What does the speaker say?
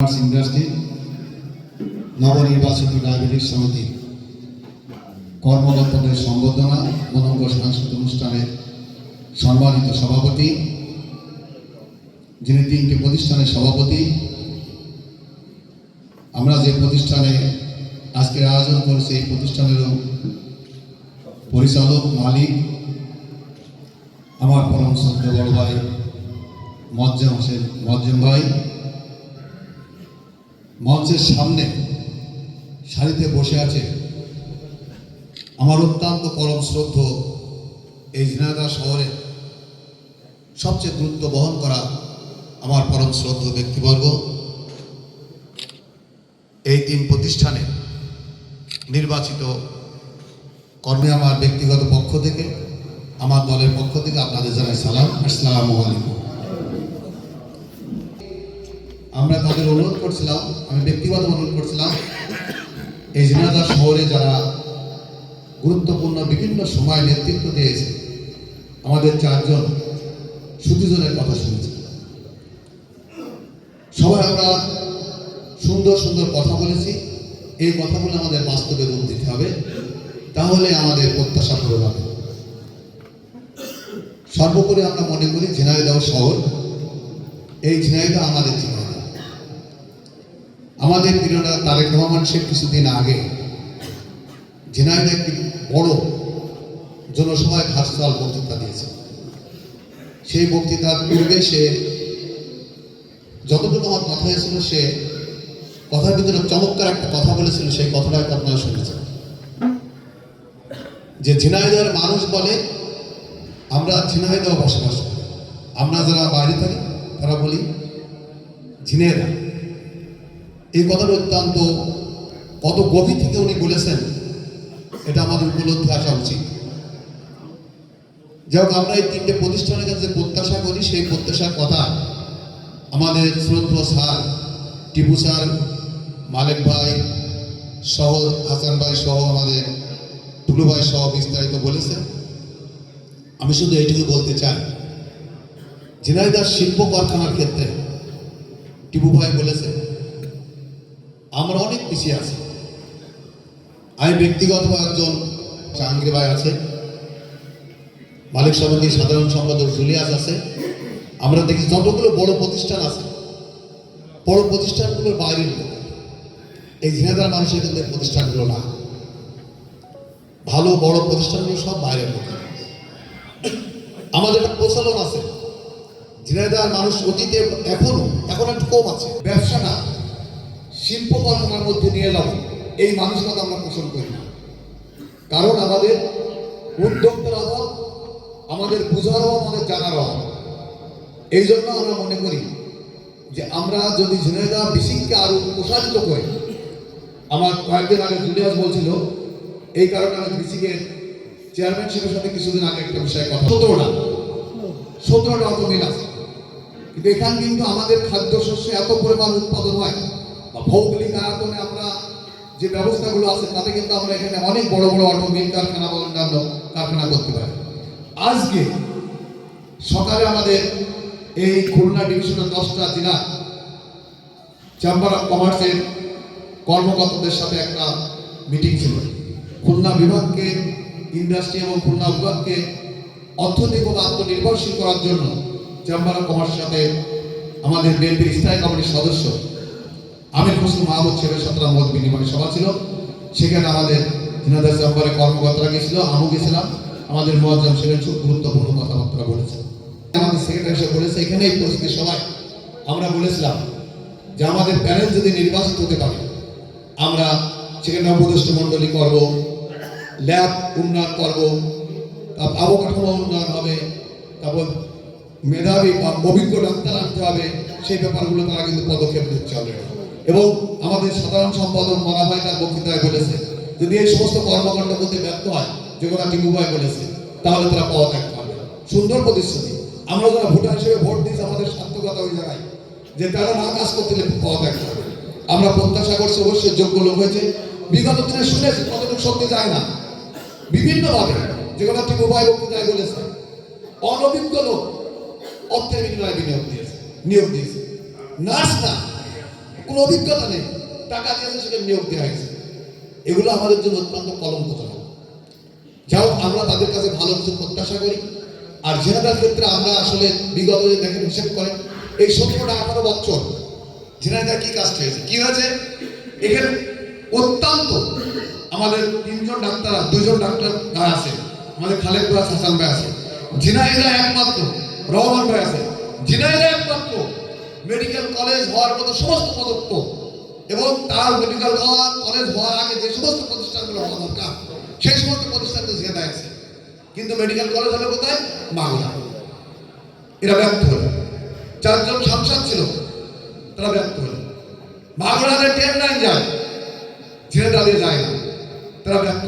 Industry নবনির্বাচিত diabetes সমিতি কর্মকর্তাদের সম্বর্ধনা মনঙ্গ সাংস্কৃতিক অনুষ্ঠানের সম্মানিত সভাপতি, যিনি তিনটি প্রতিষ্ঠানের সভাপতি। আমরা যে প্রতিষ্ঠানে আজকের আয়োজন করেছি, এই প্রতিষ্ঠানেরও পরিচালক, মালিক আমার পরম শ্রদ্ধা বড় ভাই মজ্জেম হোসেন মজ্জেম ভাই। মঞ্চের সামনে সারিতে বসে আছে আমার অত্যন্ত পরম শ্রদ্ধ এই ঝিনাইদহ শহরে সবচেয়ে গুরুত্ব বহন করা আমার পরম শ্রদ্ধ ব্যক্তিবর্গ। এই তিন প্রতিষ্ঠানে নির্বাচিত কর্মী আমার ব্যক্তিগত পক্ষ থেকে, আমার দলের পক্ষ থেকে আপনাদের জানাই সালাম। আসসালামু আলাইকুম। আমরা তাদের অনুরোধ করছিলাম, আমি ব্যক্তিগত অনুরোধ করছিলাম, এই ঝিনাইদহ শহরে যারা গুরুত্বপূর্ণ বিভিন্ন সময় নেতৃত্ব দিয়েছে, আমাদের চারজন সুদীজনের কথা শুনেছি। সবাই আমরা সুন্দর সুন্দর কথা বলেছি, এই কথাগুলো আমাদের বাস্তবে রূপ দিতে হবে, তাহলে আমাদের প্রত্যাশা পূরণ হবে। সর্বোপরি আমরা মনে করি ঝিনাইদহ শহর, এই ঝিনাইদহ আমাদের ঝিনাইদহ আমাদের প্রিয়রা তারেক রহমান শেখ কিছুদিন আগে ঝিনাইদহ একটি বড় জনসভায় ভার্চুয়াল বক্তৃতা দিয়েছে সেই বক্তৃতার পূর্বে সে যতটুকু আমার কথা হয়েছিল, সে কথার ভিতরে চমৎকার একটা কথা বলেছিল, সেই কথাটা আপনারা শুনেছেন। যে ঝিনাইদহের মানুষ বলে, আমরা ঝিনাইদহ বসবাস করি। আমরা যারা বাইরে থাকি, তারা বলি ঝিনেদা এই কথাটা অত্যন্ত কত গভীর থেকে উনি বলেছেন, এটা আমাদের উপলব্ধি আসা উচিত। যাই হোক, আমরা এই তিনটে প্রতিষ্ঠানের কাছে প্রত্যাশা করি, সেই প্রত্যাশার কথা আমাদের শ্রদ্ধ স্যার, টিপু স্যার, মালিক ভাই সহ, হাসান ভাই সহ, আমাদের টুলু ভাই সহ বিস্তারিত বলেছেন। আমি শুধু এইটুকু বলতে চাই ঝিনাইদার শিল্প কারখানার ক্ষেত্রে টিপু ভাই বলেছেন আমরা অনেক পিছিয়ে আছি। আমি ব্যক্তিগতভাবে একজন জাহাঙ্গীর ভাই আছে। মালিক সমিতির সাধারণ সম্পাদক জুলিয়াস আছে। আমরা দেখি যতগুলো বড় প্রতিষ্ঠান আছে, বড় প্রতিষ্ঠানগুলোর বাইরের লোক এই ঝিনাদার মানুষের কিন্তু প্রতিষ্ঠানগুলো না। ভালো, বড় প্রতিষ্ঠানগুলো সব বাইরের লোক আমাদের একটা প্রচলন আছে। ঝিনাইদার মানুষ অতীতে এখনও, এখন একটু কম আছে। ব্যবসা না। শিল্প কারখানার মধ্যে নিয়ে যাব। এই মানসিকতা আমরা পোষণ করি না। কারণ আমাদের উদ্যোক্তার অভাব, আমাদের বোঝার অভাব, আমাদের জানার অভাব। এই জন্য আমরা মনে করি যে আমরা যদি ঝিনাইদা বিসিংকে আরও প্রসারিত করি, আমার কয়েকদিন আগে জুলিয়াস বলছিল, এই কারণে আমি বিসিংয়ের চেয়ারম্যানশিপের সাথে কিছুদিন আগে একটা বিষয়ে কথা সতেরোটা। সতেরোটা অত মিল আছে। কিন্তু এখানে কিন্তু আমাদের খাদ্যশস্য এত পরিমাণ উৎপাদন হয় ভৌগোলিক আয়তনে আমরা যে ব্যবস্থাগুলো আছে, তাতে কিন্তু আমরা এখানে অনেক বড় বড় অটো মিল কারখানা বা অন্যান্য কারখানা করতে পারি। আজকে সকালে আমাদের এই খুলনা ডিভিশনের দশটা জেলা চেম্বার অফ কমার্সের কর্মকর্তাদের সাথে একটা মিটিং ছিল। খুলনা বিভাগকে ইন্ডাস্ট্রি এবং খুলনা বিভাগকে অর্থনৈতিক ও আত্মনির্ভরশীল করার জন্য চেম্বার অফ কমার্সের সাথে আমাদের বিএনপির স্থায়ী কমিটির সদস্য আমির হোসেন মাহমুদ সাহেবের সাথে মত বিনিময় সভা ছিল। সেখানে আমাদের দিনাদার চেম্বারে কর্মকর্তারা গেছিল আমি গেছিলাম আমাদের মোয়াজ্জাম সেখানে খুব গুরুত্বপূর্ণ কথাবার্তা বলেছে আমাদের সেক্রেটারি সাহেব বলেছে এখানে এই সবাই। আমরা বলেছিলাম যে, আমাদের প্যানেল যদি নির্বাচিত হতে পারে, আমরা সেখানে উপদেষ্টা মণ্ডলী করব ল্যাব উন্নয়ন করব, তারপর অবকাঠামো উন্নয়ন হবে, তারপর মেধাবী বা অভিজ্ঞ ডাক্তার আনতে হবে, সেই ব্যাপারগুলো তারা কিন্তু পদক্ষেপ নিচ্ছে already। এবং আমাদের সাধারণ সম্পাদক মনা ভাই তার বক্তৃতায় বলেছে যদি এই সমস্ত কর্মকাণ্ড করতে ব্যর্থ হয়, যে কথা টিপু ভাই বলেছে, তাহলে তারা পদ ত্যাগ করবে সুন্দর প্রতিশ্রুতি। আমরা যারা ভোটার হিসেবে ভোট দিচ্ছি আমাদের সার্থকতা ওই জায়গায়, যে তারা না কাজ করতে পদ ত্যাগ করবে আমরা প্রত্যাশা করছি অবশ্যই যোগ্য লোক হয়েছে। বিগত দিনে শুনেছি, কতটুকু সত্যি যায় না। বিভিন্নভাবে যেগুলো টিপু ভাই বক্তৃতায় বলেছে, অনভিজ্ঞ লোক অর্থের বিনিময়ে বিনিয়োগ দিয়েছে, নিয়োগ দিয়েছে। নার্স না কোনো অভিজ্ঞতা নেই। টাকা দিয়েছে সেখানে নিয়োগ দেওয়া হয়েছে। এগুলো আমাদের জন্য অত্যন্ত কলঙ্কজনক। যাই হোক, আমরা তাদের কাছে ভালো কিছু প্রত্যাশা করি। আর জেনাদার ক্ষেত্রে আমরা আসলে বিগত যে দেখেন হিসেব করেন, এই সতেরোটা আঠারো বছর জেনাদা কি কাজ হয়েছে কি হয়েছে? এখানে অত্যন্ত আমাদের তিনজন ডাক্তার দুজন ডাক্তার ভাই আছে। আমাদের খালেদ ভাই হাসান ভাই আছে। ঝিনাইদা একমাত্র, রহমান ভাই আছে। ঝিনাইদা একমাত্র মেডিকেল কলেজ হওয়ার মতো সমস্ত পদত্ব এবং তার মেডিকেল হওয়ার কলেজ হওয়ার আগে যে সমস্ত প্রতিষ্ঠানগুলো হওয়া দরকার, সেই সমস্ত প্রতিষ্ঠানগুলো ঝিনাইদা আছে। কিন্তু মেডিকেল কলেজ হলে কোথায়? বাংলা। এরা ব্যর্থ হলো। চারজন সাংসদ ছিল, তারা ব্যর্থ হলো। মাগুরাতে ট্রেন লাইন যায় দিয়ে যায় না, তারা ব্যর্থ